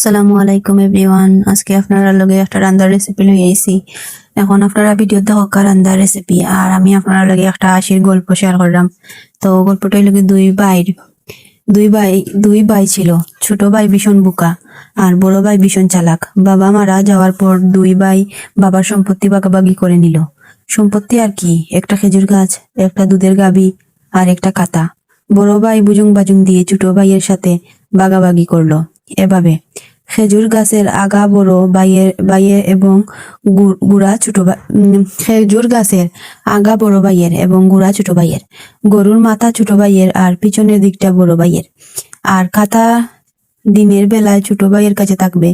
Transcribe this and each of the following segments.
আসসালামু আলাইকুম, এভরিওয়ান। আজকে আপনারা লগে একটা রান্দার রেসিপি লই আইছি। এখন আপনারা ভিডিও দেখো রান্দার রেসিপি আর আমি আপনারা লগে একটা হাসির গল্প শেয়ার করলাম। তো গল্পটাই লগে দুই ভাইয়ের দুই ভাই দুই ভাই ছিল। ছোট ভাই ভীষণ বোকা, আর বড় ভাই ভীষণ চালাক। বাবা মারা যাওয়ার পর দুই ভাই বাবার সম্পত্তি বাগাবাগি করে নিল। সম্পত্তি আর কি? একটা খেজুর গাছ, একটা দুধের গাবি আর একটা কাতা। বড় ভাই বুজুং বাজুং দিয়ে ছোট ভাইয়ের সাথে বাগাবাগি করল। এভাবে। খেজুর গাছের আগা বড় ভাইয়ের ভাইয়ের এবং গুড়া ছোট খেজুর গাছের আগা বড় ভাইয়ের এবং গুড়া ছোট ভাইয়ের গরুর মাথা ছোট ভাইয়ের আর পিছনের দিকটা বড় ভাইয়ের আর কাতা দিনের বেলায় ছোট ভাইয়ের কাছে থাকবে,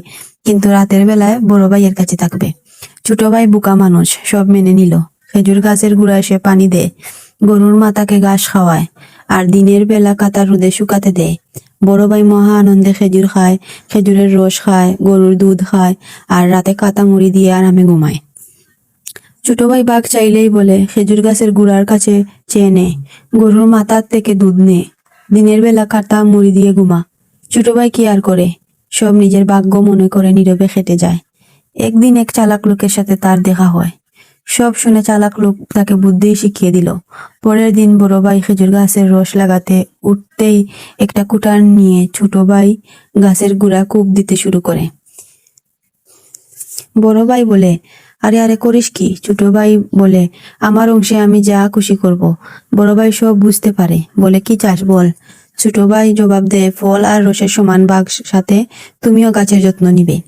কিন্তু রাতের বেলায় বড় ভাইয়ের কাছে থাকবে। ছোট ভাই বোকা মানুষ, সব মেনে নিল। খেজুর গাছের গুড়ায় সে পানি দেয়, গরুর মাথাকে ঘাস খাওয়ায়, আর দিনের বেলা কাতা রোদে শুকাতে দেয়। বড় ভাই মহা আনন্দে খেজুর খায়, খেজুরের রস খায়, গরুর দুধ খায়, আর রাতে কাতা মুড়ি দিয়ে আরামে ঘুমায়। ছোট ভাই বাঘ চাইলেই বলে, খেজুর গাছের গুড়ার কাছে চেয়ে নে, গরুর মাথার থেকে দুধ নে, দিনের বেলা কাটা মুড়ি দিয়ে ঘুমা। ছোট ভাই কি আর করে? সব নিজের ভাগ্য মনে করে নীরবে খেটে যায়। একদিন এক চালাক লোকের সাথে তার দেখা হয়। সব শুনে চালাক লোক তাকে বুদ্ধি শিখিয়ে দিল। পরের দিন বড় ভাই খেজুর গাছের রস লাগাতে উঠতেই একটা কুটার নিয়ে ছোট ভাই গাছের গুড়া কূপ দিতে শুরু করে। বড় ভাই বলে, আরে আরে, করিস কি? ছোট ভাই বলে, আমার অংশে আমি যা খুশি করব। বড় ভাই সব বুঝতে পারে। বলে, কি চাস বল? ছোট ভাই জবাব দেয়, ফল আর রসের সমান ভাগ সাথে তুমিও গাছের যত্ন নিবে।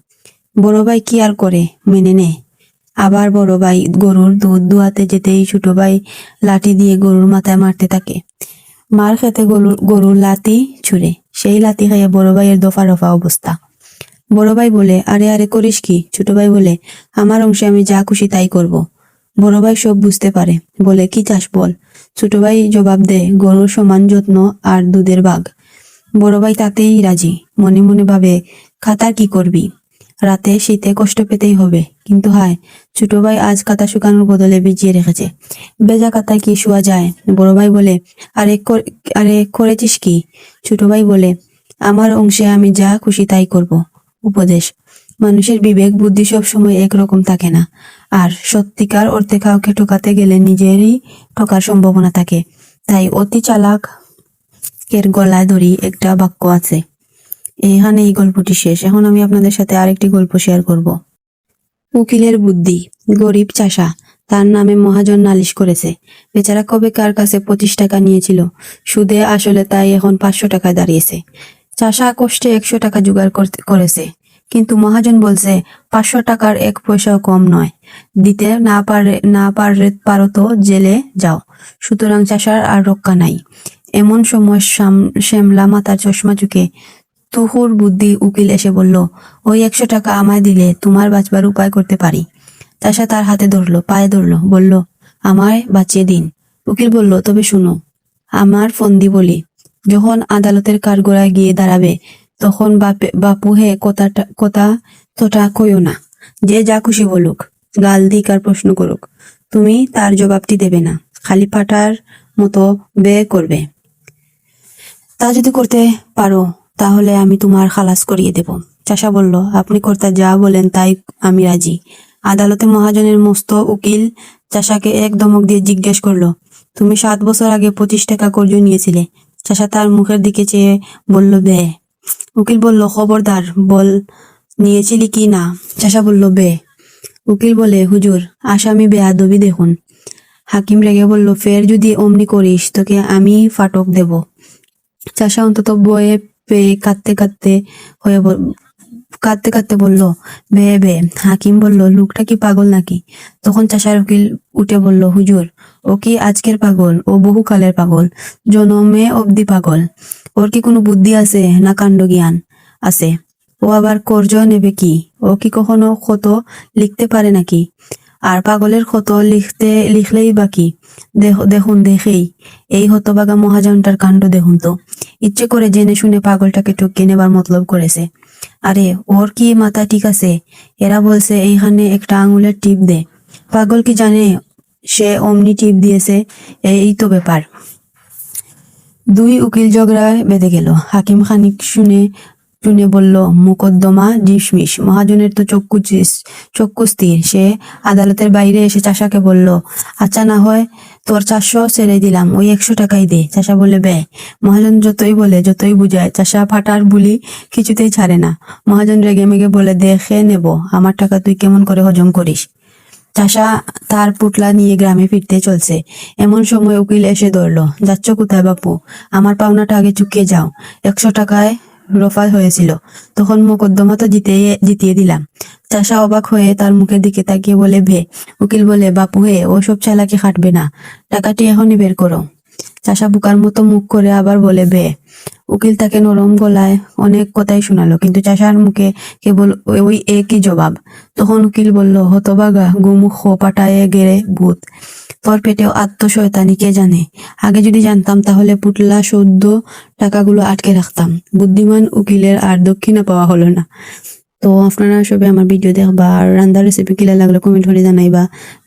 বড় ভাই কি আর করে, মেনে নে আবার বড় ভাই গরুর দুধ দুয়াতে যেতেই ছোট ভাই লাঠি দিয়ে গরুর মাথায় মারতে থাকে। মার খেতে গরুর গরুর লাতি ছুড়ে। সেই লাতি খাইয়ে বড় ভাইয়ের দফা রফা অবস্থা। বড় ভাই বলে, আরে আরে, করিস কি? ছোট ভাই বলে, আমার অংশে আমি যা খুশি তাই করব। বড় ভাই সব বুঝতে পারে। বলে, কি চাস বল? ছোট ভাই জবাব দে গরুর সমান যত্ন আর দুধের বাঘ বড় ভাই তাতেই রাজি। মনে মনে ভাবে খাতার কি করবি? রাতে শীতে কষ্ট পেতেই হবে। কিন্তু হায়, ছোট ভাই আজ কাতা শুকানোর বদলে ভিজিয়ে রেখেছে। বেজা কাতায় কি শোয়া যায়? বড় ভাই বলে, আরে আরে করেছিস কি? ছোট ভাই বলে, আমার অংশে আমি যা খুশি তাই করব। উপদেশ। মানুষের বিবেক, বুদ্ধি সব সময় একরকম থাকে না। আর সত্যিকার অর্থে কাউকে ঠকাতে গেলে নিজেরই ঠকার সম্ভাবনা থাকে। তাই অতি চালাক এর গলায় ধরি একটা বাক্য আছে। এখানে এই গল্পটি শেষ। এখন আমি আপনাদের সাথে আরেকটি গল্প শেয়ার করব। উকিলের বুদ্ধি, গরিব চাষা, তার নামে মহাজন নালিশ করেছে। বেচারা কবে কার কাছে পঁচিশ টাকা নিয়েছিল? সুদে আসলে তাই এখন পাঁচশো টাকায় দাঁড়িয়েছে। চাষা কষ্টে একশো টাকা জোগাড় করেছে। কিন্তু মহাজন বলছে, পাঁচশো টাকার এক পয়সাও কম নয়। দিতে না পারে না পারে পারো তো, জেলে যাও। সুতরাং চাষার আর রক্ষা নাই। এমন সময় শ্যামলা মাতার চশমা চুকে তুহুর বুদ্ধি উকিল এসে বলল, ওই একশো টাকা আমায় দিলে তোমার বাঁচবার উপায় করতে পারি? চাষা তার হাতে ধরলো, পায়ে ধরলো, বলল, আমায় বাঁচিয়ে দিন। উকিল বলল, তবে শুনো, আমার ফন্দি বলি, যখন আদালতের কারগোড়ায় গিয়ে দাঁড়াবে, তখন বাপে বাপু হে কথাটা কথা তোটা কইও না। যে যা খুশি বলুক, গাল দিক আর প্রশ্ন করুক, তুমি তার জবাবটি দেবে না, খালি পাটার মতো ব্যয় করবে। তা যদি করতে পারো তাহলে আমি তোমার খালাস করিয়ে দেব। চাষা বলল, আপনি কর্তা যা বলেন তাই আমি রাজি। আদালতে মহাজনের মস্ত উকিল চাষাকে এক ধমক দিয়ে জিজ্ঞেস করল, তুমি সাত বছর আগে পঁচিশ টাকা কর্জ নিয়েছিলে? চাষা তার মুখের দিকে চেয়ে বলল বে উকিল বলল, খবরদার, বল, নিয়েছিলি কি না? চাষা বলল বে উকিল বলে, হুজুর, আসামি বেয়াদবি দেখুন। হাকিম রেগে বলল, ফের যদি অমনি করিস, তোকে আমি ফাটক দেব। চাষা অন্তত বয়ে পেয়ে কাঁদতে কাঁদতে হয়ে কাঁদতে কাঁদতে বলল, বে বে। হাকিম বলল, লোকটা কি পাগল নাকি? তখন চাষার উকিল উঠে বলল, হুজুর, ও কি আজকের পাগল? ও বহুকালের পাগল, জনমে অবধি পাগল। ওর কি কোনো বুদ্ধি আছে না কাণ্ড জ্ঞান আছে? ও আবার কর্জ নেবে কি? ও কি কখনো ক্ষত লিখতে পারে নাকি? আর পাগলের ক্ষত লিখতে, লিখলেই বাকি দেখুন, দেখেই। এই হতবাগা মহাজনটার কাণ্ড দেখুন তো। ইচ্ছে করে জেনে শুনে পাগলটাকে টপকে নেবার মতলব করেছে। আরে, ওর কি মাথা ঠিক আছে? এরা বলছে, এইখানে একটা আঙুলের টিপ দে। পাগল কি জানে? সে অমনি টিপ দিয়েছে। এই তো ব্যাপার। দুই উকিল ঝগড়ায় বেঁধে গেল। হাকিম খানিক শুনে শুনে বলল, মোকদ্দমা ডিসমিস মহাজনের তো চক্ষু চক্ষু স্থির। সে আদালতের বাইরে এসে চাষাকে বলল আচ্ছা না হয়, তোর চারশো ছেড়ে দিলাম, ওই একশো টাকাই দে। চাষা বলে বে মহাজন যতই বলে, যতই বুঝায়, চাষা ফাটার বুলি কিছুতেই ছাড়ে না। মহাজন রেগে মেগে বলে, দেখে নেব, আমার টাকা তুই কেমন করে হজম করিস? চাষা তার পুটলা নিয়ে গ্রামে ফিরতে চলছে। এমন সময় উকিল এসে ধরলো, যাচ্ছ কোথায় বাপু? আমার পাওনাটা আগে চুকিয়ে যাও। একশো টাকায় রফা হয়েছিল। তখন মোকদ্দমা তো জিতে জিতিয়ে দিলাম। চাষা অবাক হয়ে তার মুখের দিকে তাকিয়ে বলে ভে উকিল বলে, বাপু হে ওসব চালাকি খাটবে না। টাকাটি এখনই বের করো। চাষা বুকার মতো মুখ করে আবার বলে, বে, উকিল তাকে নরম গলায় অনেক কথাই শোনালো, কিন্তু চাষার মুখে কেবল ওই- ওই একই জবাব। তখন উকিল বলল, হতবাগা গুমুখ পাটায়ে গেড়ে ভূত। তোর পেটেও আত্মশয়তানি, কে জানে? আগে যদি জানতাম, তাহলে পুটলা সদ্য টাকাগুলো আটকে রাখতাম। বুদ্ধিমান উকিলের আর দক্ষিণা পাওয়া হলো না। তো আপনারা সবে আমার ভিডিও দেখবা, আর রান্নার রেসিপি কিলা লাগলে কমেন্ট করে জানাইবা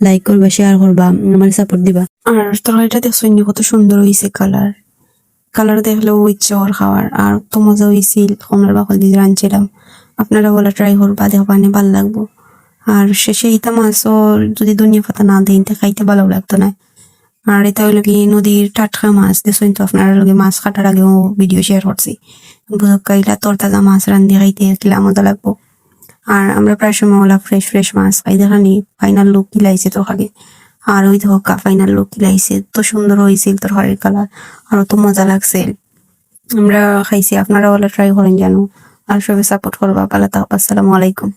লাইক করবা শেয়ার করবা, আমার সাপোর্ট দিবা। আর তরকারিটা দেখছেন কত সুন্দর হয়েছে কালার কালার দেখলেও ইচ্ছে ওর খাওয়ার, আর তো মজা হয়েছিল কমলার বাকল দিয়ে রাঁধছিলাম। আপনারা বলে ট্রাই করবা দেখবানে ভালো লাগবো। আর শেষে ইতা যদি ধনিয়া পাতা না দিন খাইতে ভালো লাগতো না। আর এটা হইল কি নদীর টাটকা মাছ দেখছেন তো আপনার মাছ কাটার আগেও ভিডিও শেয়ার করছি। কাইলা তরতাজা মাছ রান্ধি খাইতে কিলা মজা লাগবো। আর আমরা প্রায় সময় ওলা ফ্রেশ ফ্রেশ মাছ খাই দেখানি ফাইনাল লুক কিলাইছে তো আগে। আর ওই দেখো ফাইনাল লুক কিলাইছে তো সুন্দর হয়েছিল তোর হাড়ের কালার আর তো মজা লাগছে আমরা খাইছি আপনারা ওলা ট্রাই করেন জানো। আর সবাই সাপোর্ট করবা, পালা আসসালামু আলাইকুম।